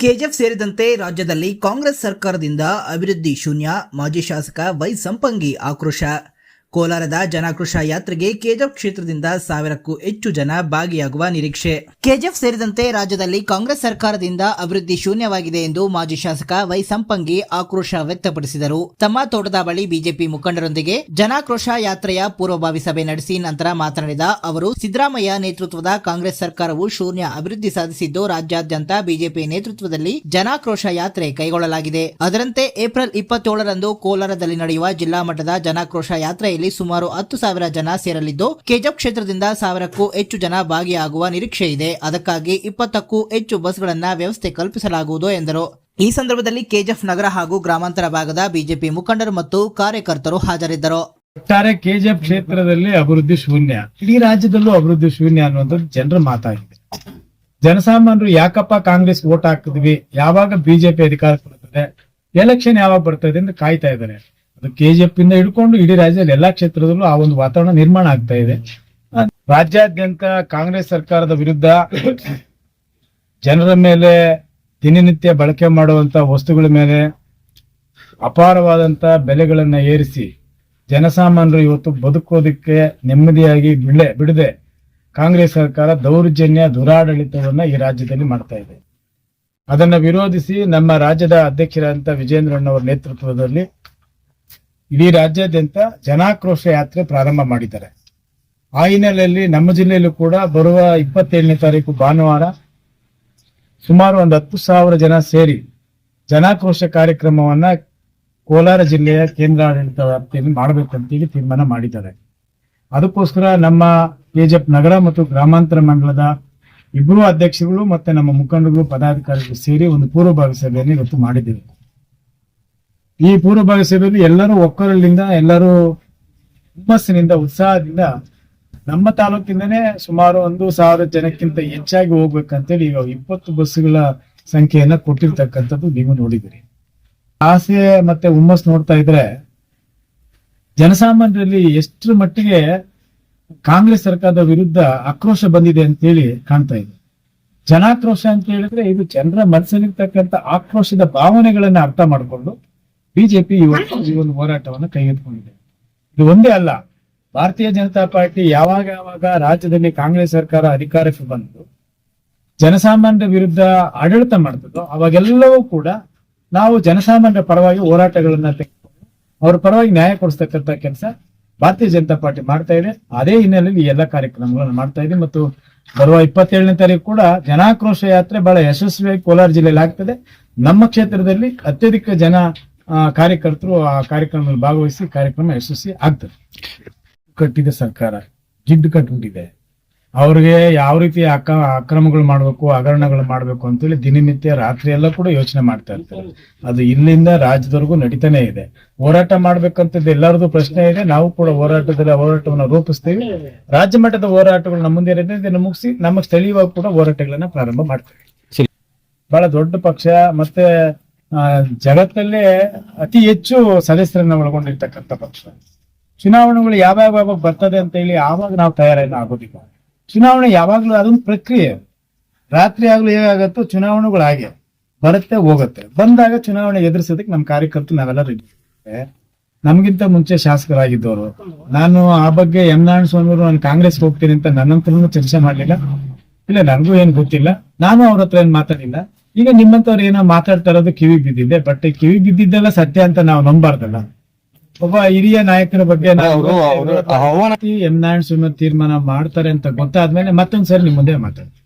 KGF ಸೇರಿದಂತೆ ರಾಜ್ಯದಲ್ಲಿ ಕಾಂಗ್ರೆಸ್ ಸರ್ಕಾರದಿಂದ ಅಭಿವೃದ್ಧಿ ಶೂನ್ಯ ಮಾಜಿ ಶಾಸಕ ವೈ ಸಂಪಂಗಿ ಆಕ್ರೋಶ. ಕೋಲಾರದ ಜನಾಕ್ರೋಶ ಯಾತ್ರೆಗೆ ಕೆಜೆಫ್ ಕ್ಷೇತ್ರದಿಂದ ಸಾವಿರಕ್ಕೂ ಹೆಚ್ಚು ಜನ ಭಾಗಿಯಾಗುವ ನಿರೀಕ್ಷೆ. ಕೆಜಿಎಫ್ ಸೇರಿದಂತೆ ರಾಜ್ಯದಲ್ಲಿ ಕಾಂಗ್ರೆಸ್ ಸರ್ಕಾರದಿಂದ ಅಭಿವೃದ್ಧಿ ಶೂನ್ಯವಾಗಿದೆ ಎಂದು ಮಾಜಿ ಶಾಸಕ ವೈ ಸಂಪಂಗಿ ಆಕ್ರೋಶ ವ್ಯಕ್ತಪಡಿಸಿದರು. ತಮ್ಮ ತೋಟದ ಬಳಿ ಬಿಜೆಪಿ ಮುಖಂಡರೊಂದಿಗೆ ಜನಾಕ್ರೋಶ ಯಾತ್ರೆಯ ಪೂರ್ವಭಾವಿ ಸಭೆ ನಡೆಸಿ ನಂತರ ಮಾತನಾಡಿದ ಅವರು, ಸಿದ್ದರಾಮಯ್ಯ ನೇತೃತ್ವದ ಕಾಂಗ್ರೆಸ್ ಸರ್ಕಾರವು ಶೂನ್ಯ ಅಭಿವೃದ್ಧಿ ಸಾಧಿಸಿದ್ದು, ರಾಜ್ಯಾದ್ಯಂತ ಬಿಜೆಪಿ ನೇತೃತ್ವದಲ್ಲಿ ಜನಾಕ್ರೋಶ ಯಾತ್ರೆ ಕೈಗೊಳ್ಳಲಾಗಿದೆ. ಅದರಂತೆ ಏಪ್ರಿಲ್ ಇಪ್ಪತ್ತೇಳರಂದು ಕೋಲಾರದಲ್ಲಿ ನಡೆಯುವ ಜಿಲ್ಲಾ ಮಟ್ಟದ ಜನಾಕ್ರೋಶ ಯಾತ್ರೆಯಲ್ಲಿ ಸುಮಾರು ಹತ್ತು ಸಾವಿರ ಜನ ಸೇರಲಿದ್ದು, ಕೆಜಪ್ ಕ್ಷೇತ್ರದಿಂದ ಸಾವಿರಕ್ಕೂ ಹೆಚ್ಚು ಜನ ಭಾಗಿಯಾಗುವ ನಿರೀಕ್ಷೆ ಇದೆ. ಅದಕ್ಕಾಗಿ ಇಪ್ಪತ್ತಕ್ಕೂ ಹೆಚ್ಚು ಬಸ್ಗಳನ್ನ ವ್ಯವಸ್ಥೆ ಕಲ್ಪಿಸಲಾಗುವುದು ಎಂದರು. ಈ ಸಂದರ್ಭದಲ್ಲಿ ಕೆಜಿಎಫ್ ನಗರ ಹಾಗೂ ಗ್ರಾಮಾಂತರ ಭಾಗದ ಬಿಜೆಪಿ ಮುಖಂಡರು ಮತ್ತು ಕಾರ್ಯಕರ್ತರು ಹಾಜರಿದ್ದರು. ಒಟ್ಟಾರೆ ಕೆಜಿಎಫ್ ಕ್ಷೇತ್ರದಲ್ಲಿ ಅಭಿವೃದ್ಧಿ ಶೂನ್ಯ. ಇಡೀ ರಾಜ್ಯದಲ್ಲೂ ಅಭಿವೃದ್ಧಿ ಶೂನ್ಯ ಅನ್ನುವಂಥದ್ದು ಜನರ ಮಾತಾಗಿದೆ. ಜನಸಾಮಾನ್ಯರು ಯಾಕಪ್ಪ ಕಾಂಗ್ರೆಸ್ ಓಟ್ ಹಾಕಿದ್ವಿ? ಯಾವಾಗ ಬಿಜೆಪಿ ಅಧಿಕಾರ ಬರ್ತದೆ ಎಲೆಕ್ಷನ್ ಯಾವಾಗ ಬರ್ತದೆ ಅಂತ ಕಾಯ್ತಾ ಇದ್ದಾರೆ. ಅದು ಕೆಜಿಎಫ್ ಇಂದ ಹಿಡ್ಕೊಂಡು ಇಡೀ ರಾಜ್ಯದಲ್ಲಿ ಎಲ್ಲಾ ಕ್ಷೇತ್ರದಲ್ಲೂ ಆ ಒಂದು ವಾತಾವರಣ ನಿರ್ಮಾಣ ಆಗ್ತಾ ಇದೆ. ರಾಜ್ಯಾದ್ಯಂತ ಕಾಂಗ್ರೆಸ್ ಸರ್ಕಾರದ ವಿರುದ್ಧ ಜನರ ಮೇಲೆ ದಿನನಿತ್ಯ ಬಳಕೆ ಮಾಡುವಂತ ವಸ್ತುಗಳ ಮೇಲೆ ಅಪಾರವಾದಂತ ಬೆಲೆಗಳನ್ನ ಏರಿಸಿ ಜನಸಾಮಾನ್ಯರು ಇವತ್ತು ಬದುಕೋದಕ್ಕೆ ನೆಮ್ಮದಿಯಾಗಿ ಬಿಳೆ ಬಿಡದೆ ಕಾಂಗ್ರೆಸ್ ಸರ್ಕಾರ ದೌರ್ಜನ್ಯ, ದುರಾಡಳಿತವನ್ನ ಈ ರಾಜ್ಯದಲ್ಲಿ ಮಾಡ್ತಾ ಇದೆ. ಅದನ್ನ ವಿರೋಧಿಸಿ ನಮ್ಮ ರಾಜ್ಯದ ಅಧ್ಯಕ್ಷರಾದಂತ ವಿಜೇಂದ್ರಣ್ಣವರ ನೇತೃತ್ವದಲ್ಲಿ ಇಡೀ ರಾಜ್ಯಾದ್ಯಂತ ಜನಾಕ್ರೋಶ ಯಾತ್ರೆ ಪ್ರಾರಂಭ ಮಾಡಿದ್ದಾರೆ. ಆ ಹಿನ್ನೆಲೆಯಲ್ಲಿ ನಮ್ಮ ಜಿಲ್ಲೆಯಲ್ಲೂ ಕೂಡ ಬರುವ ಇಪ್ಪತ್ತೇಳನೇ ತಾರೀಕು ಭಾನುವಾರ ಸುಮಾರು ಒಂದು ಹತ್ತು ಸಾವಿರ ಜನ ಸೇರಿ ಜನಾಕ್ರೋಶ ಕಾರ್ಯಕ್ರಮವನ್ನ ಕೋಲಾರ ಜಿಲ್ಲೆಯ ಕೇಂದ್ರಾಡಳಿತ ವ್ಯಾಪ್ತಿಯಲ್ಲಿ ಮಾಡಬೇಕಂತೇಳಿ ತೀರ್ಮಾನ ಮಾಡಿದ್ದಾರೆ. ಅದಕ್ಕೋಸ್ಕರ ನಮ್ಮ ಕೆಜೆಪ್ ನಗರ ಮತ್ತು ಗ್ರಾಮಾಂತರ ಮಂಡಲದ ಇಬ್ಬರು ಅಧ್ಯಕ್ಷಗಳು ಮತ್ತೆ ನಮ್ಮ ಮುಖಂಡರು ಪದಾಧಿಕಾರಿಗಳು ಸೇರಿ ಒಂದು ಪೂರ್ವಭಾವಿ ಸಭೆಯನ್ನು ಇವತ್ತು ಮಾಡಿದ್ದೇವೆ. ಈ ಪೂರ್ವಭಾವಿ ಸಭೆಯಲ್ಲಿ ಎಲ್ಲರೂ ಒಕ್ಕರಳಿಂದ ಎಲ್ಲರೂ ಹುಮ್ಮಸ್ಸಿನಿಂದ, ಉತ್ಸಾಹದಿಂದ ನಮ್ಮ ತಾಲೂಕಿಂದನೇ ಸುಮಾರು ಒಂದು ಸಾವಿರ ಜನಕ್ಕಿಂತ ಹೆಚ್ಚಾಗಿ ಹೋಗ್ಬೇಕಂತೇಳಿ ಈಗ ಇಪ್ಪತ್ತು ಬಸ್ಸುಗಳ ಸಂಖ್ಯೆಯನ್ನ ಕೊಟ್ಟಿರ್ತಕ್ಕಂಥದ್ದು ನೀವು ನೋಡಿದಿರಿ ಆಸೆ ಮತ್ತೆ ಹುಮ್ಮಸ್ ನೋಡ್ತಾ ಇದ್ರೆ ಜನಸಾಮಾನ್ಯರಲ್ಲಿ ಎಷ್ಟರ ಮಟ್ಟಿಗೆ ಕಾಂಗ್ರೆಸ್ ಸರ್ಕಾರದ ವಿರುದ್ಧ ಆಕ್ರೋಶ ಬಂದಿದೆ ಅಂತೇಳಿ ಕಾಣ್ತಾ ಇದೆ. ಜನಾಕ್ರೋಶ ಅಂತ ಹೇಳಿದ್ರೆ ಇದು ಜನರ ಮನಸ್ಸಲ್ಲಿರ್ತಕ್ಕಂಥ ಆಕ್ರೋಶದ ಭಾವನೆಗಳನ್ನ ಅರ್ಥ ಮಾಡಿಕೊಂಡು ಬಿಜೆಪಿ ಇವತ್ತು ಈ ಒಂದು ಹೋರಾಟವನ್ನು ಕೈಗೆತ್ತಿಕೊಂಡಿದೆ. ಇದು ಒಂದೇ ಅಲ್ಲ ಭಾರತೀಯ ಜನತಾ ಪಾರ್ಟಿ ಯಾವಾಗ ಯಾವಾಗ ರಾಜ್ಯದಲ್ಲಿ ಕಾಂಗ್ರೆಸ್ ಸರ್ಕಾರ ಅಧಿಕಾರಕ್ಕೆ ಬಂದು ಜನಸಾಮಾನ್ಯರ ವಿರುದ್ಧ ಆಡಳಿತ ಮಾಡ್ತದೋ ಅವಾಗೆಲ್ಲವೂ ಕೂಡ ನಾವು ಜನಸಾಮಾನ್ಯರ ಪರವಾಗಿ ಹೋರಾಟಗಳನ್ನ ತೆಗೆದುಕೊಂಡು ಅವ್ರ ಪರವಾಗಿ ನ್ಯಾಯ ಕೊಡಿಸ್ತಕ್ಕಂಥ ಕೆಲಸ ಭಾರತೀಯ ಜನತಾ ಪಾರ್ಟಿ ಮಾಡ್ತಾ ಇದೆ. ಅದೇ ಹಿನ್ನೆಲೆಯಲ್ಲಿ ಈ ಎಲ್ಲ ಕಾರ್ಯಕ್ರಮಗಳನ್ನು ಮಾಡ್ತಾ ಇದೆ. ಮತ್ತು ಬರುವ ಇಪ್ಪತ್ತೇಳನೇ ತಾರೀಕು ಕೂಡ ಜನಾಕ್ರೋಶ ಯಾತ್ರೆ ಬಹಳ ಯಶಸ್ವಿಯಾಗಿ ಕೋಲಾರ ಜಿಲ್ಲೆಯಲ್ಲಿ ಆಗ್ತದೆ. ನಮ್ಮ ಕ್ಷೇತ್ರದಲ್ಲಿ ಅತ್ಯಧಿಕ ಜನ ಕಾರ್ಯಕರ್ತರು ಆ ಕಾರ್ಯಕ್ರಮದಲ್ಲಿ ಭಾಗವಹಿಸಿ ಕಾರ್ಯಕ್ರಮ ಯಶಸ್ವಿ ಆಗ್ತದೆ. ಕಟ್ಟಿದ ಸರ್ಕಾರ ಜಿಡ್ಡು ಕಟ್ಟಿಬಿಟ್ಟಿದೆ ಅವ್ರಿಗೆ ಯಾವ ರೀತಿ ಅಕ ಅಕ್ರಮಗಳು ಮಾಡಬೇಕು ಹಗರಣಗಳು ಮಾಡಬೇಕು ಅಂತೇಳಿ ದಿನನಿತ್ಯ ರಾತ್ರಿ ಎಲ್ಲ ಕೂಡ ಯೋಚನೆ ಮಾಡ್ತಾ ಇರ್ತಾರೆ. ಅದು ಇಲ್ಲಿಂದ ರಾಜ್ಯದವರೆಗೂ ನಡೀತಾನೆ ಇದೆ. ಹೋರಾಟ ಮಾಡ್ಬೇಕಂತದ್ದು ಎಲ್ಲರದು ಪ್ರಶ್ನೆ ಇದೆ. ನಾವು ಕೂಡ ಹೋರಾಟದಲ್ಲಿ ಹೋರಾಟವನ್ನು ರೂಪಿಸ್ತೀವಿ. ರಾಜ್ಯ ಮಟ್ಟದ ಹೋರಾಟಗಳು ನಮ್ಮ ಮುಂದೆ ಇದನ್ನ ಮುಗಿಸಿ ನಮ್ಮ ಸ್ಥಳೀಯವಾಗಿ ಕೂಡ ಹೋರಾಟಗಳನ್ನ ಪ್ರಾರಂಭ ಮಾಡ್ತೇವೆ. ಬಹಳ ದೊಡ್ಡ ಪಕ್ಷ ಮತ್ತೆ ಜಗತ್ತಲ್ಲೇ ಅತಿ ಹೆಚ್ಚು ಸದಸ್ಯರನ್ನ ಒಳಗೊಂಡಿರ್ತಕ್ಕಂಥ ಪಕ್ಷ. ಚುನಾವಣೆಗಳು ಯಾವಾಗ ಯಾವಾಗ ಬರ್ತದೆ ಅಂತ ಹೇಳಿ ಆವಾಗ ನಾವು ತಯಾರೇನು ಆಗೋದಿಲ್ಲ. ಚುನಾವಣೆ ಯಾವಾಗ್ಲೂ ಅದೊಂದು ಪ್ರಕ್ರಿಯೆ. ರಾತ್ರಿ ಆಗ್ಲೂ ಹೇಗಾಗತ್ತೋ ಚುನಾವಣೆಗಳು ಹಾಗೆ ಬರುತ್ತೆ, ಹೋಗುತ್ತೆ. ಬಂದಾಗ ಚುನಾವಣೆ ಎದುರಿಸೋದಕ್ಕೆ ನಮ್ಮ ಕಾರ್ಯಕರ್ತರು ನಾವೆಲ್ಲರೂ ನಮ್ಗಿಂತ ಮುಂಚೆ ಶಾಸಕರಾಗಿದ್ದವರು. ನಾನು ಆ ಬಗ್ಗೆ ಎಂ ನಾರಾಯಣ ಸ್ವಾಮಿ ಅವರು ನಾನು ಕಾಂಗ್ರೆಸ್ ಹೋಗ್ತೀನಿ ಅಂತ ನನ್ನಂತರೂ ಚರ್ಚೆ ಮಾಡಲಿಲ್ಲ. ಇಲ್ಲ ನನಗೂ ಏನ್ ಗೊತ್ತಿಲ್ಲ. ನಾನು ಅವ್ರ ಹತ್ರ ಏನ್ ಮಾತಾಡಿಲ್ಲ. ಈಗ ನಿಮ್ಮಂತವ್ರು ಏನೋ ಮಾತಾಡ್ತಾರೋದು ಕಿವಿ ಬಿದ್ದಿದೆ ಬಟ್ ಕಿವಿ ಬಿದ್ದಿದ್ದೆಲ್ಲ ಸತ್ಯ ಅಂತ ನಾವು ನಂಬಾರ್ದಲ್ಲ. ಒಬ್ಬ ಹಿರಿಯ ನಾಯಕರ ಬಗ್ಗೆ ಎಂ ನಾರಾಯಣ ಸ್ವಾಮಿ ತೀರ್ಮಾನ ಮಾಡ್ತಾರೆ ಅಂತ ಗೊತ್ತಾದ್ಮೇಲೆ ಮತ್ತೊಂದ್ಸರಿ ನಿಮ್ ಮುಂದೆ ಮಾತಾಡ್ತೀನಿ